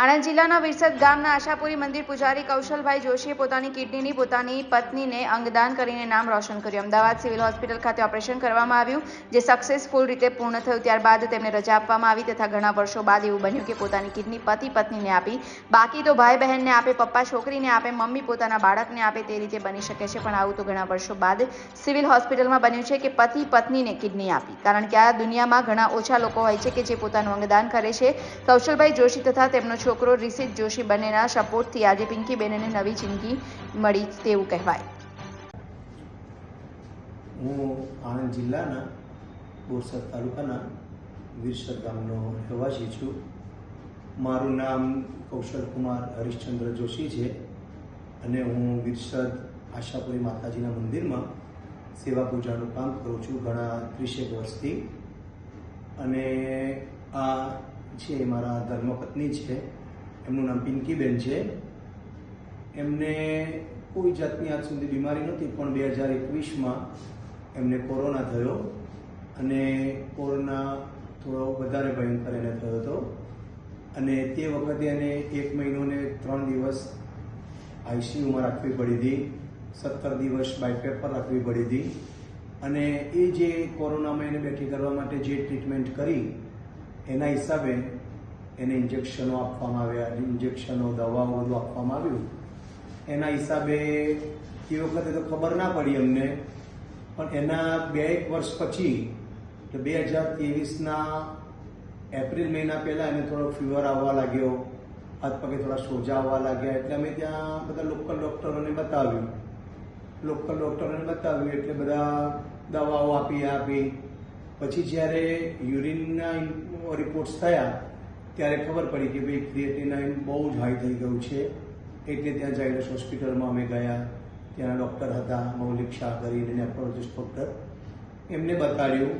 આણંદ જિલ્લાના વિરસદ ગામના આશાપુરી મંદિર પૂજારી કૌશલભાઈ જોશીએ પોતાની કિડનીની પોતાની પત્નીને અંગદાન કરીને નામ રોશન કર્યું. અમદાવાદ સિવિલ હોસ્પિટલ ખાતે ઓપરેશન કરવામાં આવ્યું, જે સક્સેસફુલ રીતે પૂર્ણ થયું. ત્યારબાદ તેમને રજા આપવામાં આવી તથા ઘણા વર્ષો બાદ એવું બન્યું કે પોતાની કિડની પતિ પત્નીને આપી, બાકી તો ભાઈ બહેનને આપે, પપ્પા છોકરીને આપે, મમ્મી પોતાના બાળકને આપે તે રીતે બની શકે છે. પણ આવું તો ઘણા વર્ષો બાદ સિવિલ હોસ્પિટલમાં બન્યું છે કે પતિ પત્નીને કિડની આપી. કારણ કે આ દુનિયામાં ઘણા ઓછા લોકો હોય છે કે જે પોતાનું અંગદાન કરે છે. કૌશલભાઈ જોશી તથા તેમનો છોકરો રિષિત જોશી બંનેના સપોર્ટથી આજે પિંકીબેનને નવી જિંદગી મળી તેવું કહેવાય. હું આણંદ જિલ્લાના બોરસદ તાલુકાના વીરસર ગામનો રહેવાસી છું. મારું નામ કૌશલ કુમાર હરિશ્ચંદ્ર જોશી છે અને હું વિરસદ આશાપુરી માતાજીના મંદિરમાં સેવા પૂજાનું કામ કરું છું ઘણા ત્રીસેક વર્ષથી. અને આ છે, મારા ધર્મપત્ની છે, એમનું નામ પિંકીબેન છે. એમને કોઈ જાતની આજ સુધી બીમારી નહોતી, પણ બે હજાર એકવીસમાં એમને કોરોના થયો અને કોરોના થોડો વધારે ભયંકર એને થયો હતો. અને તે વખતે એને એક મહિનો ને ત્રણ દિવસ આઈસીયુમાં રાખવી પડી હતી, સત્તર દિવસ બાયપેપ પર રાખવી પડી હતી. અને એ જે કોરોનામાં એને બેઠી કરવા માટે જે ટ્રીટમેન્ટ કરી એના હિસાબે એને ઇન્જેક્શનો આપવામાં આવ્યા ઇન્જેક્શનો દવાઓ બધું આપવામાં આવ્યું. એના હિસાબે એ વખતે તો ખબર ના પડી અમને, પણ એના બે એક વર્ષ પછી એટલે બે હજાર ત્રેવીસના એપ્રિલ મહિના પહેલાં એને થોડો ફીવર આવવા લાગ્યો, હાથ પગે થોડા સોજા આવવા લાગ્યા, એટલે અમે ત્યાં બધા લોકલ ડૉક્ટરોને બતાવ્યું. લોકલ ડૉક્ટરોને બતાવ્યું, એટલે બધા દવાઓ આપી આપી. પછી જ્યારે યુરિનના રિપોર્ટ્સ થયા, ત્યારે ખબર પડી કે ભાઈ ક્રિએટિનાઇન બહુ જ હાઈ થઈ ગયું છે. એટલે ત્યાં જાયડસ હોસ્પિટલમાં અમે ગયા. ત્યાં ડૉક્ટર હતા, મૌલિક શાહ કરીને નેફ્રોલોજિસ્ટ ડૉક્ટર. એમને બતાડ્યું.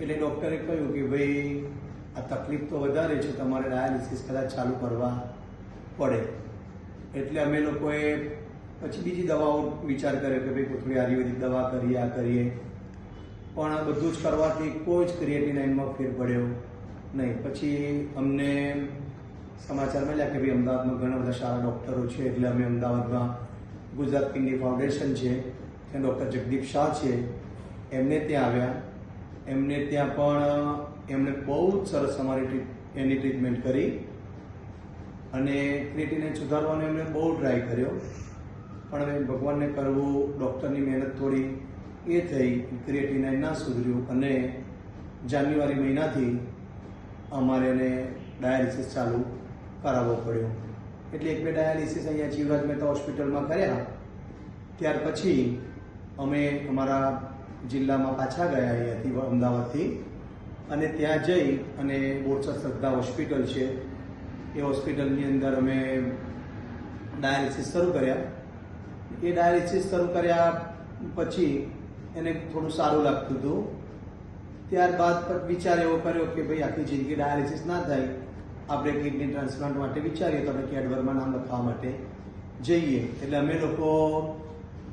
એટલે ડૉક્ટરે કહ્યું કે ભાઈ, આ તકલીફ તો વધારે છે, તમારે ડાયાલિસિસ કદાચ ચાલુ કરવા પડે. એટલે અમે લોકોએ પછી બીજી દવાઓ વિચાર કર્યો કે ભાઈ થોડી આયુર્વેદિક દવા કરીએ, આ કરીએ. પણ આ બધું જ કરવાથી કોઈ જ ક્રિએટિનાઇનમાં ફેર પડ્યો નહીં. પછી અમને સમાચાર મળ્યા કે ભાઈ અમદાવાદમાં ઘણા બધા સારા ડૉક્ટરો છે, એટલે અમે અમદાવાદમાં ગુજરાત કિડની ફાઉન્ડેશન છે, ત્યાં ડૉક્ટર જગદીપ શાહ છે, એમને ત્યાં આવ્યા. એમને ત્યાં પણ એમણે બહુ જ સરસ અમારી એની ટ્રીટમેન્ટ કરી. અને ક્રિએટિનાઇન સુધારવાનો એમણે બહુ ટ્રાય કર્યો. પણ ભગવાનને કરવું, ડૉક્ટરની મહેનત થોડી એ થઈ ક્રિએટિનાઇન ના સુધર્યું અને જાન્યુઆરી મહિનાથી અમારે એને ડાયાલિસિસ ચાલુ કરાવવો પડ્યો. એટલે એક બે ડાયાલિસિસ અહીંયા જીવરાજ મહેતા હોસ્પિટલમાં કર્યા. ત્યાર પછી અમે અમારા જિલ્લામાં પાછા ગયા અહીંયાથી અમદાવાદથી. અને ત્યાં જઈ અને બોરસદ શ્રદ્ધા હોસ્પિટલ છે, એ હોસ્પિટલની અંદર અમે ડાયાલિસિસ શરૂ કર્યા. એ ડાયાલિસિસ શરૂ કર્યા પછી એને થોડું સારું લાગતું હતું. ત્યારબાદ વિચાર એવો કર્યો કે ભાઈ આખી જિંદગી ડાયાલિસિસ ના થાય. આપણે કિડની ટ્રાન્સપ્લાન્ટ માટે વિચારીએ તો આપણે કેડવરમાં નામ લખવા માટે જઈએ. એટલે અમે લોકો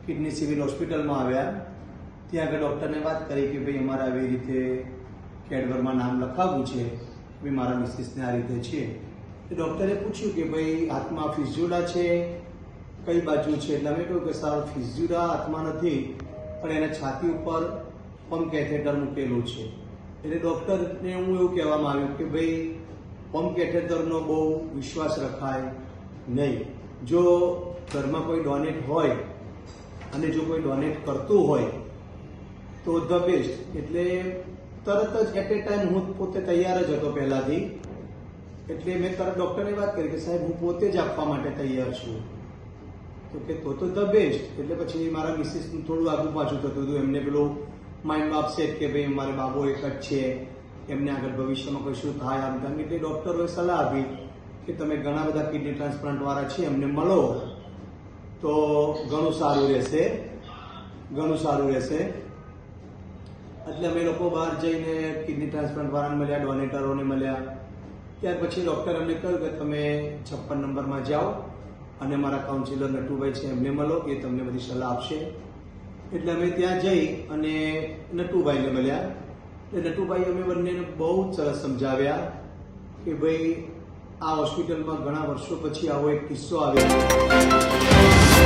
કિડની સિવિલ હોસ્પિટલમાં આવ્યા. ત્યાં આગળ ડૉક્ટરને વાત કરી કે ભાઈ અમારે આવી રીતે કેડવરમાં નામ લખાવવું છે. ભાઈ મારા મિસિસને આ રીતે છે. ડૉક્ટરે પૂછ્યું કે ભાઈ હાથમાં ફિઝ્યુડા છે? કઈ બાજુ છે? એટલે અમે કહ્યું કે સારું ફિઝ્યુડા હાથમાં નથી. પણ એને છાતી ઉપર પંપ કેથેટર મૂકેલું છે. એટલે ડૉક્ટરને હું એવું કહેવામાં આવ્યું કે ભાઈ પંપ કેથેટરનો બહુ વિશ્વાસ રખાય નહીં. જો ઘરમાં કોઈ ડોનેટ હોય અને જો કોઈ ડોનેટ કરતું હોય તો ધ બેસ્ટ. એટલે તરત જ એટ એ ટાઈમ હું પોતે તૈયાર જ હતો પહેલાંથી. એટલે મેં તરત ડૉક્ટરને વાત કરી કે સાહેબ, હું પોતે જ આપવા માટે તૈયાર છું. તો કે તો તો ધ બેસ્ટ. એટલે પછી મારા મિસિસનું થોડું આગું પાછું થતું હતું. એમને પેલું માઇન્ડમાં અપસેટ કે ભાઈ મારે બાબો એક જ છે. એમને આગળ ભવિષ્યમાં કશું થાય આમ તેમ. એટલે ડૉક્ટરોએ સલાહ આપી કે તમે ઘણા બધા કિડની ટ્રાન્સપ્લાન્ટવાળા છે, એમને મળો. તો ઘણું સારું રહેશે. ઘણું સારું રહેશે. એટલે અમે લોકો બહાર જઈને કિડની ટ્રાન્સપ્લાન્ટવાળાને મળ્યા ડોનેટરોને મળ્યા. ત્યાર પછી ડૉક્ટર અમને કહ્યું કે તમે છપ્પન નંબરમાં જાઓ. અને મારા કાઉન્સિલર નટુભાઈ છે, એમને મળો, એ તમને બધી સલાહ આપશે. એટલે અમે ત્યાં જઈ અને નટુભાઈને મળ્યા. એટલે નટુભાઈ અમે બંનેને બહુ સરસ સમજાવ્યા કે ભાઈ, આ હોસ્પિટલમાં ઘણા વર્ષો પછી આવો એક કિસ્સો આવ્યો.